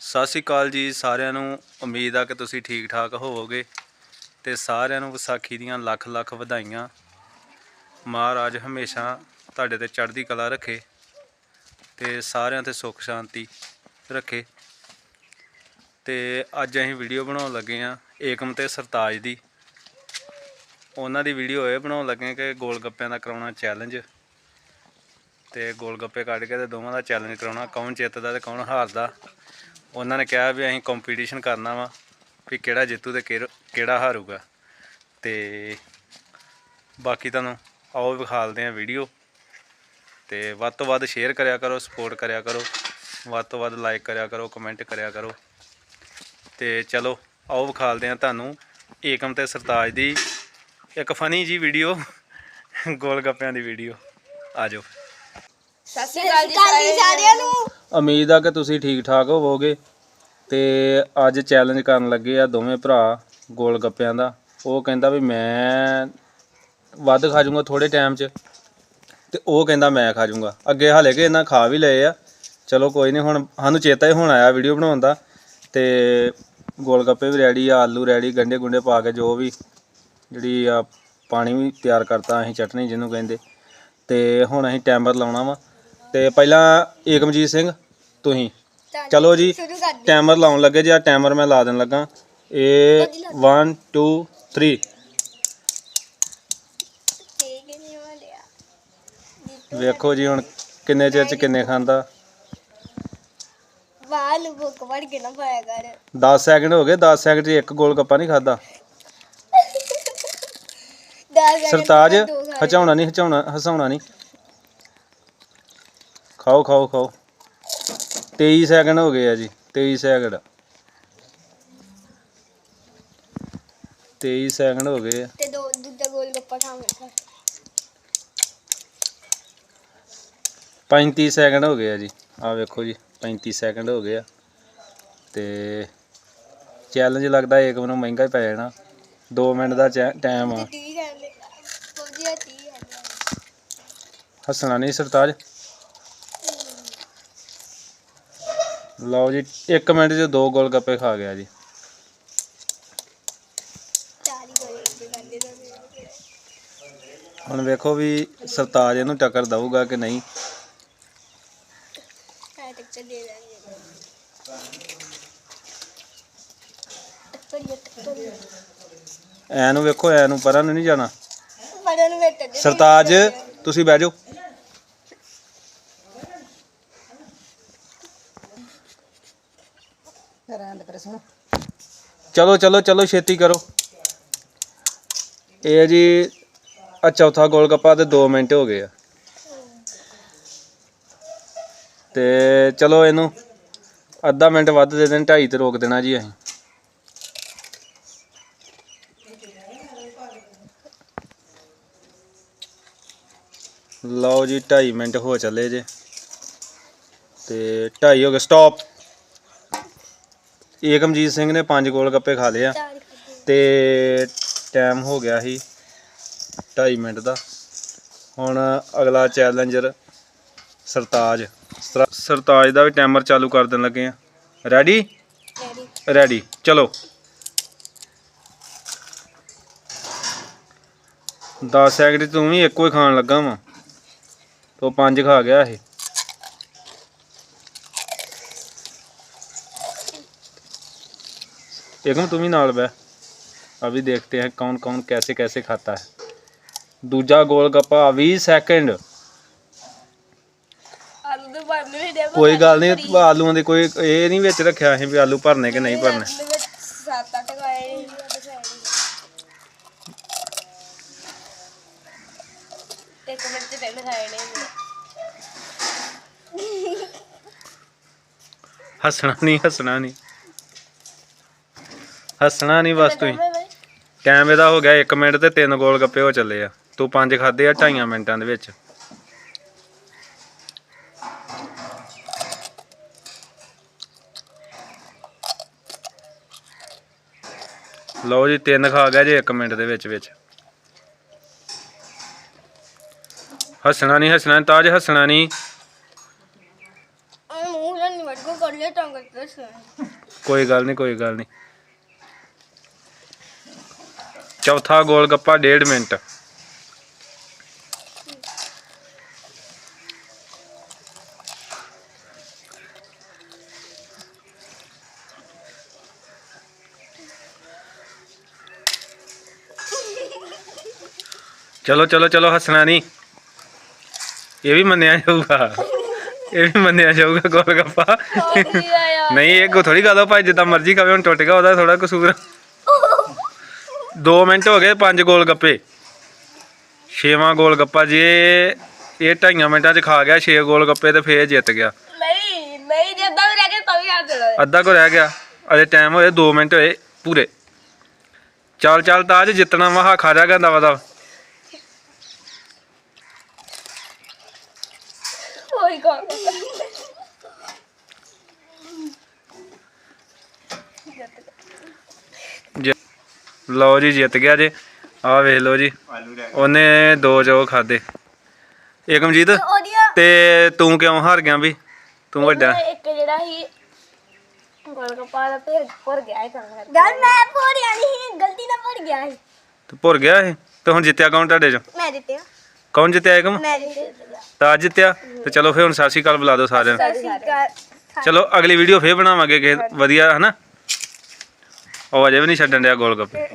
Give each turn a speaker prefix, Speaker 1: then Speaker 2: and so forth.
Speaker 1: ਸਤਿ ਸ਼੍ਰੀ ਅਕਾਲ ਜੀ ਸਾਰਿਆਂ ਨੂੰ। ਉਮੀਦ ਆ ਕਿ ਤੁਸੀਂ ਠੀਕ ਠਾਕ ਹੋਵੋਗੇ ਤੇ ਸਾਰਿਆਂ ਨੂੰ ਵਿਸਾਖੀ ਦੀਆਂ ਲੱਖ ਲੱਖ ਵਧਾਈਆਂ। ਮਹਾਰਾਜ ਹਮੇਸ਼ਾ ਤੁਹਾਡੇ ਤੇ ਚੜ੍ਹਦੀ ਕਲਾ ਰੱਖੇ ਤੇ ਸਾਰਿਆਂ ਤੇ ਸੁੱਖ ਸ਼ਾਂਤੀ ਰੱਖੇ। ਤੇ ਅੱਜ ਅਸੀਂ ਵੀਡੀਓ ਬਣਾਉਣ ਲੱਗੇ ਆ ਏਕਮ ਤੇ ਸਰਤਾਜ ਦੀ। ਉਹਨਾਂ ਦੀ ਵੀਡੀਓ ਇਹ ਬਣਾਉਣ ਲੱਗੇ ਕਿ ਗੋਲ ਗੱਪਿਆਂ ਦਾ ਕਰਾਉਣਾ ਚੈਲੰਜ ਤੇ ਗੋਲ ਗੱਪੇ ਕੱਢ ਕੇ ਤੇ ਦੋਵਾਂ ਦਾ ਚੈਲੰਜ ਕਰਾਉਣਾ, ਕੌਣ ਜਿੱਤਦਾ ਤੇ ਕੌਣ ਹਾਰਦਾ। ਉਹਨਾਂ ਨੇ ਕਿਹਾ ਵੀ ਅਸੀਂ ਕੰਪੀਟੀਸ਼ਨ ਕਰਨਾ ਵਾ ਵੀ ਕਿਹੜਾ ਜਿੱਤੂ ਤੇ ਕਿਹੜਾ- ਕਿਹੜਾ ਹਾਰੂਗਾ। ਤੇ ਬਾਕੀ ਤੁਹਾਨੂੰ ਆਓ ਵਿਖਾਲਦੇ ਆ ਵੀਡੀਓ ਤੇ ਵੱਧ ਤੋਂ ਵੱਧ ਸ਼ੇਅਰ ਕਰਿਆ ਕਰੋ ਸਪੋਰਟ ਕਰਿਆ ਕਰੋ, ਵੱਧ ਤੋਂ ਵੱਧ ਲਾਈਕ ਕਰਿਆ ਕਰੋ ਕਮੈਂਟ ਕਰਿਆ ਕਰੋ। ਤੇ ਚਲੋ, ਆਓ ਵਿਖਾਲਦੇ ਆ ਤੁਹਾਨੂੰ ਏਕਮ ਤੇ ਸਰਤਾਜ ਦੀ ਇੱਕ ਫਨੀ ਜੀ ਵੀਡੀਓ ਗੋਲ ਗੱਪਿਆਂ ਦੀ ਵੀਡੀਓ ਆਜੋ
Speaker 2: ਸਤਿ ਸ਼੍ਰੀ ਅਕਾਲ ਜੀ ਸਾਰਿਆਂ ਨੂੰ।
Speaker 1: ਉਮੀਦ ਆ ਕਿ ਤੁਸੀਂ ਠੀਕ ਠਾਕ ਹੋਵੋਗੇ। ਤੇ ਅੱਜ ਚੈਲੰਜ ਕਰਨ ਲੱਗੇ ਆ ਦੋਵੇਂ ਭਰਾ ਗੋਲ ਗੱਪਿਆਂ ਦਾ। ਉਹ ਕਹਿੰਦਾ ਵੀ ਮੈਂ ਵੱਧ ਖਾ ਜਾਊਂਗਾ ਥੋੜੇ ਟਾਈਮ 'ਚ। ਤੇ ਉਹ ਕਹਿੰਦਾ ਮੈਂ ਖਾ ਜਾਊਂਗਾ। ਅੱਗੇ ਹਾਲੇ ਕਿ ਇਹਨਾਂ ਖਾ ਵੀ ਲਏ ਆ। ਚਲੋ ਕੋਈ ਨਹੀਂ ਹੁਣ ਸਾਨੂੰ ਚੇਤਾ ਹੀ ਹੁਣ ਆਇਆ ਵੀਡੀਓ ਬਣਾਉਣ ਦਾ। ਤੇ ਗੋਲ ਗੱਪੇ ਵੀ ਰੈਡੀ ਆ ਆਲੂ ਰੈਡੀ ਗੰਡੇ ਗੁੰਡੇ ਪਾ ਕੇ ਜੋ ਵੀ ਜਿਹੜੀ ਆ ਪਾਣੀ ਵੀ ਤਿਆਰ ਕਰਤਾ ਅਸੀਂ ਚਟਨੀ ਜਿਹਨੂੰ ਕਹਿੰਦੇ। ਤੇ ਹੁਣ ਅਸੀਂ ਟਾਈਮਰ ਲਾਉਣਾ ਵਾ। ਤੇ ਪਹਿਲਾਂ ਏਕਮਜੀਤ ਸਿੰਘ ਤੁਸੀਂ। ਚਲੋ ਜੀ
Speaker 2: ਸ਼ੁਰੂ ਕਰ
Speaker 1: ਟਾਈਮਰ ਲਾਉਣ ਲੱਗੇ ਜੀ ਆ ਟਾਈਮਰ ਮੈਂ ਲਾ ਦੇਣ ਲੱਗਾ। ਇਹ 1 2 3
Speaker 2: ਠੀਕ ਨਹੀਂ ਹੋ ਰਿਹਾ
Speaker 1: ਵੇਖੋ ਜੀ ਹੁਣ ਕਿੰਨੇ ਚਿਰ ਚ ਕਿੰਨੇ ਖਾਂਦਾ।
Speaker 2: ਵਾਹ ਨੂੰ ਭੁੱਖ ਵੜ ਕੇ ਨਾ ਪਾਇਆ ਕਰ।
Speaker 1: 10 ਸੈਕਿੰਡ ਹੋ ਗਏ 10 ਸੈਕਿੰਡ 'ਚ ਇੱਕ ਗੋਲ ਗੱਪਾ ਨਹੀਂ ਖਾਦਾ।
Speaker 2: ਦਸ
Speaker 1: ਸਰਤਾਜ ਹਚਾਉਣਾ ਨਹੀਂ ਹਚਾਉਣਾ ਹਸਾਉਣਾ ਨਹੀਂ। ਖਾਓ ਖਾਓ ਖਾਓ। 23 ਸੈਕਿੰਡ ਹੋ ਗਏ ਆ ਜੀ 23 ਸੈਕਿੰਡ 23 ਸੈਕਿੰਡ ਹੋ ਗਏ ਆ।
Speaker 2: ਤੇ ਦੋ ਦੂਜਾ ਗੋਲ ਗੱਪਾ ਖਾਵਾਂਗੇ
Speaker 1: 35 ਸੈਕਿੰਡ ਹੋ ਗਏ ਆ ਜੀ। ਆ ਵੇਖੋ ਜੀ 35 ਸੈਕਿੰਡ ਹੋ ਗਏ ਆ। ਤੇ ਚੈਲੰਜ ਲੱਗਦਾ ਏਕ ਨੂੰ ਮਹਿੰਗਾ ਹੀ ਪੈ ਜਾਣਾ। 2 ਮਿੰਟ ਦਾ ਟਾਈਮ ਆ।
Speaker 2: 30 ਕਹਿੰਦੇ ਪਹੁੰਚਿਆ 30 ਕਹਿੰਦੇ
Speaker 1: ਹੱਸਣਾ ਨਹੀਂ ਸਰਤਾਜ। ਲਓ ਜੀ 1 ਮਿੰਟ 'ਚ ਦੋ ਗੋਲ ਗੱਪੇ ਖਾ ਗਿਆ ਜੀ। ਹੁਣ ਵੇਖੋ ਵੀ ਸਰਤਾਜ ਇਹਨੂੰ ਟੱਕਰ ਦਊਗਾ ਕਿ ਨਹੀਂ।
Speaker 2: ਐ
Speaker 1: ਨੂੰ ਵੇਖੋ ਐ ਨੂੰ ਪਰਾਂ ਨੂੰ ਨਹੀਂ ਜਾਣਾ। ਸਰਤਾਜ ਤੁਸੀਂ ਬਹਿ ਜਾਓ। ਚਲੋ ਚਲੋ ਚਲੋ, ਛੇਤੀ ਕਰੋ। ਇਹ ਜੀ ਆ ਚੌਥਾ ਗੋਲ ਗੱਪਾ ਤੇ 2 ਮਿੰਟ ਹੋ ਗਏ ਆ। ਤੇ ਚਲੋ ਇਹਨੂੰ ਅੱਧਾ ਮਿੰਟ ਵੱਧ ਦੇ ਦੇਣ, ਢਾਈ ਤੇ ਰੋਕ ਦੇਣਾ ਜੀ ਅਸੀਂ। ਲਓ ਜੀ 2.5 ਮਿੰਟ ਹੋ ਚੱਲੇ ਜੇ। ਤੇ 2.5 ਹੋ ਗਏ ਸਟਾਪ ਏਕਮਜੀਤ ਸਿੰਘ ਨੇ ਪੰਜ ਗੋਲ ਗੱਪੇ ਖਾ ਲਏ ਆ। ਤੇ ਟਾਈਮ ਹੋ ਗਿਆ ਸੀ 2.5 ਮਿੰਟ ਦਾ। ਹੁਣ ਅਗਲਾ ਚੈਲੰਜਰ ਸਰਤਾਜ। ਸਰ- ਸਰਤਾਜ ਦਾ ਵੀ ਟਾਈਮਰ ਚਾਲੂ ਕਰ ਦੇਣ ਲੱਗੇ ਆ। ਰੈਡੀ
Speaker 2: ਰੈਡੀ
Speaker 1: ਚਲੋ। 10 ਸੈਕਿੰਡ ਤੂੰ ਵੀ ਇੱਕੋ ਹੀ ਖਾਣ ਲੱਗਾ ਵਾ। ਤੋ ਪੰਜ ਖਾ ਗਿਆ ਇਹ। एकम तुम ही नाल बह अभी देखते हैं कौन कौन कैसे कैसे खाता है दूजा गोल गप्पा 20 सेकंड
Speaker 2: ਆਲੂ ਦੇ ਬਣਨੇ ਵੀ ਦੇ
Speaker 1: ਕੋਈ ਗੱਲ ਨਹੀਂ ਆਲੂਆਂ ਦੇ ਕੋਈ ਇਹ ਨਹੀਂ ਵਿੱਚ ਰੱਖਿਆ ਅਸੀਂ ਵੀ ਆਲੂ ਭਰਨੇ ਕਿ ਨਹੀਂ ਭਰਨੇ
Speaker 2: ਸੱਤ ਅੱਠ ਗਾਏ ਇੱਕ ਮਿੰਟ ਚ ਤਿੰਨ ਖਾਏ ਨੇ
Speaker 1: ਹੱਸਣਾ ਨਹੀਂ ਹੱਸਣਾ ਨਹੀਂ ਹੱਸਣਾ ਨਹੀਂ ਬਸ ਤੁਸੀਂ ਟਾਈਮ ਇਹਦਾ ਹੋ ਗਿਆ 1 ਮਿੰਟ ਤੇ ਤਿੰਨ ਗੋਲ ਗੱਪੇ ਹੋ ਚੱਲੇ ਆ। ਤੂੰ ਪੰਜ ਖਾਦੇ ਆ ਢਾਈਆਂ ਮਿੰਟਾਂ ਦੇ ਵਿੱਚ। ਲਓ ਜੀ ਤਿੰਨ ਖਾ ਗਿਆ ਜੇ 1 ਮਿੰਟ ਦੇ ਵਿੱਚ ਵਿੱਚ। ਹੱਸਣਾ ਨਹੀਂ ਹੱਸਣਾ ਤਾਜ ਹੱਸਣਾ ਨਹੀਂ
Speaker 2: ਤਾਂ
Speaker 1: ਕੋਈ ਗੱਲ ਨਹੀਂ ਕੋਈ ਗੱਲ ਨਹੀਂ ਚੌਥਾ ਗੋਲ ਗੱਪਾ ਡੇਢ ਮਿੰਟ। ਚਲੋ ਚਲੋ ਚਲੋ ਹੱਸਣਾ ਨਹੀਂ ਇਹ ਵੀ ਮੰਨਿਆ ਜਾਊਗਾ। ਇਹ ਵੀ ਮੰਨਿਆ ਜਾਊਗਾ ਗੋਲ ਗੱਪਾ। ਨਹੀਂ ਇਹ ਕੋ ਥੋੜੀ ਗੱਲ ਆ ਭਾਈ ਜਿੱਦਾਂ ਮਰਜ਼ੀ ਖਾਵੇ ਹੁਣ ਟੁੱਟ ਗਿਆ ਉਹਦਾ ਥੋੜਾ ਕਸੂਰ। 2 ਮਿੰਟ ਹੋ ਗਏ ਪੰਜ ਗੋਲ ਗੱਪੇ। ਛੇਵਾਂ ਗੋਲ ਗੱਪਾ ਜੇ ਇਹ ਢਾਈਆਂ ਮਿੰਟਾਂ 'ਚ ਖਾ ਗਿਆ 6 ਗੋਲ ਗੱਪੇ ਤੇ ਫੇਰ ਜਿੱਤ ਗਿਆ।
Speaker 2: ਨਹੀਂ ਨਹੀਂ ਜਿੱਦਾਂ ਵੀ ਰਹਿ ਗਿਆ ਤਾਂ ਵੀ
Speaker 1: ਅੱਧਾ ਕੋ ਰਹਿ ਗਿਆ। ਅਜੇ ਟਾਈਮ ਹੋਏ 2 ਮਿੰਟ ਹੋਏ ਪੂਰੇ। ਚੱਲ ਚੱਲ ਤਾਜ ਜਿੱਤਣਾ ਵਾ ਖਾ ਜਾ ਗੰਦਾ ਵਦਾ
Speaker 2: ਕੋਈ ਕੌਣ
Speaker 1: ਲਓ ਜੀ ਜਿੱਤ ਗਿਆ ਜੇ। ਆਹ ਵੇਖ ਲਓ ਜੀ ਉਹਨੇ ਦੋ ਜੋ ਖਾਦੇ ਏਕਮਜੀਤ
Speaker 2: ਉਹਦੀਆਂ
Speaker 1: ਤੇ ਤੂੰ ਕਿਉਂ ਹਾਰ ਗਿਆ ਵੀ? ਤੂੰ ਵੱਡਾ।
Speaker 2: ਇੱਕ ਜਿਹੜਾ ਸੀ ਗੋਲਗੱਪਾ ਦਾ ਫਿਰ ਭੁਰ ਗਿਆ ਇਹ ਕੰਮ ਗੱਲ ਮੈਂ ਭੁਰਿਆ ਨਹੀਂ ਗਲਤੀ ਨਾਲ ਭੁਰ ਗਿਆ ਸੀ।
Speaker 1: ਤੇ ਭੁਰ ਗਿਆ ਇਹ ਤੇ ਹੁਣ ਜਿੱਤਿਆ ਕੌਣ ਤੁਹਾਡੇ ਚੋਂ?
Speaker 2: ਮੈਂ ਜਿੱਤਿਆ।
Speaker 1: ਕੌਣ ਜਿੱਤਿਆ ਏਕਮ?
Speaker 2: ਮੈਂ ਜਿੱਤਿਆ।
Speaker 1: ਤਾਜ ਜਿੱਤਿਆ। ਤੇ ਚਲੋ ਫੇਰ ਹੁਣ ਸਤਿ ਸ਼੍ਰੀ ਅਕਾਲ ਬੁਲਾ ਦਿਓ ਸਾਰਿਆਂ ਨੂੰ।
Speaker 2: ਸਤਿ ਸ਼੍ਰੀ ਅਕਾਲ।
Speaker 1: ਚਲੋ ਅਗਲੀ ਵੀਡੀਓ ਫੇਰ ਬਣਾਵਾਂਗੇ ਕਿਸੇ ਵਧੀਆ ਹਨਾ? ਉਹ ਅਜੇ ਵੀ ਨਹੀਂ ਛੱਡਣ ਡਿਆ ਗੋਲ ਗੱਪੇ